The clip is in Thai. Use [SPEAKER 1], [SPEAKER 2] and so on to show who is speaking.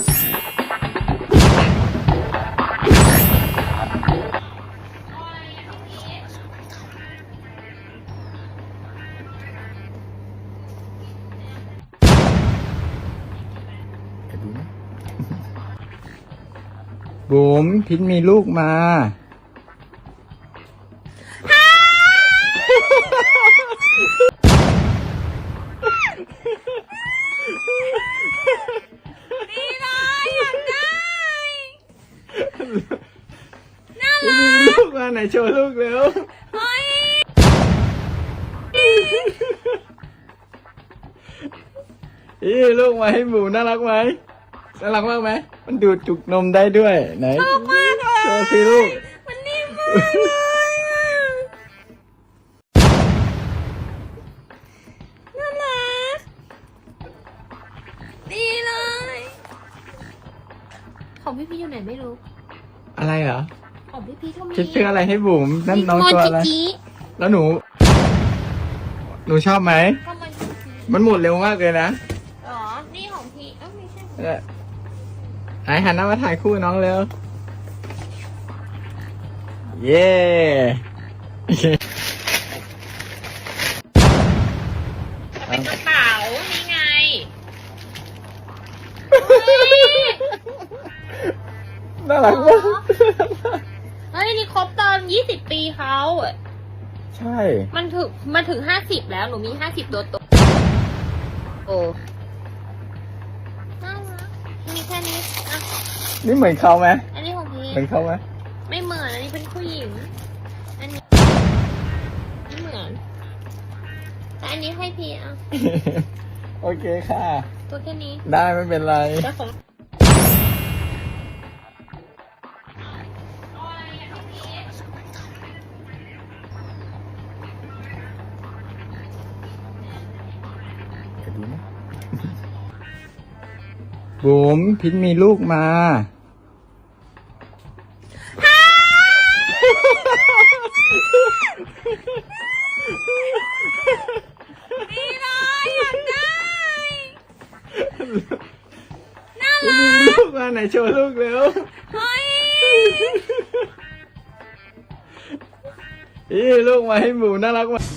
[SPEAKER 1] บุ๋มพิษมีลูกมา พิษมีลูกมาไหนโชว์ลูกเร็ว
[SPEAKER 2] เฮ้ย
[SPEAKER 1] อีลูกมาให้บุ๋มน่ารักไหมน่ารักมากไหมมันดูดจุกนมได้ด้วยไหน
[SPEAKER 2] ชอบมากเลย
[SPEAKER 1] โชว์สิลูก
[SPEAKER 2] มันนิ่มมากเลยอะน่ารักดีเลย ของพี่พีอยู่ไหนไม่รู้
[SPEAKER 1] อะไรเหรอ
[SPEAKER 2] ของพี่พีเขามี
[SPEAKER 1] คิดซื้ออะไรให้บุ๋มนั่นน้องตัวอะไร
[SPEAKER 2] โมจิจิ
[SPEAKER 1] แล้วหนู หนูชอบไหม
[SPEAKER 2] ก็มันจิจิ
[SPEAKER 1] มันหมดเร็วมากเลยนะ
[SPEAKER 2] อ๋อ นี่ของพี่เอ้าไม่ใช่
[SPEAKER 1] เนี่ยไหนหันหน้ามาถ่ายคู่น้องเร็ว เย้โอเค
[SPEAKER 2] เป็นกระเป๋านี่ไง
[SPEAKER 1] น่า รักมาก
[SPEAKER 2] เฮ้ยนี่ครบตอน20ปีเขา
[SPEAKER 1] ใช่
[SPEAKER 2] มันถึงมันถึง50แล้ว หนูมี50ตัวโตวโอ้น่ารักมีแค่นี้อะ
[SPEAKER 1] นี่เหมือนเขาไหม
[SPEAKER 2] อันนี้ของพี่
[SPEAKER 1] เหมือนเขาไหม
[SPEAKER 2] ไม่เหมือน อันนี้เป็นผู้หญิง อันนี้ไม่เหมือน แต่อันนี้ให้พี่อะ
[SPEAKER 1] โอเคค่ะ
[SPEAKER 2] ตัวแค่นี้
[SPEAKER 1] ได้ไม่เป็นไร
[SPEAKER 2] เจ้าของ
[SPEAKER 1] ดีไหมบุ๋มพิษมีลูกมา
[SPEAKER 2] ดีเลยอยากได้
[SPEAKER 1] พิษมีลูกมาไหนโชว์ลูกเร็ว
[SPEAKER 2] เฮ้ย
[SPEAKER 1] อีลูกมาให้บุ๋มน่ารักมาก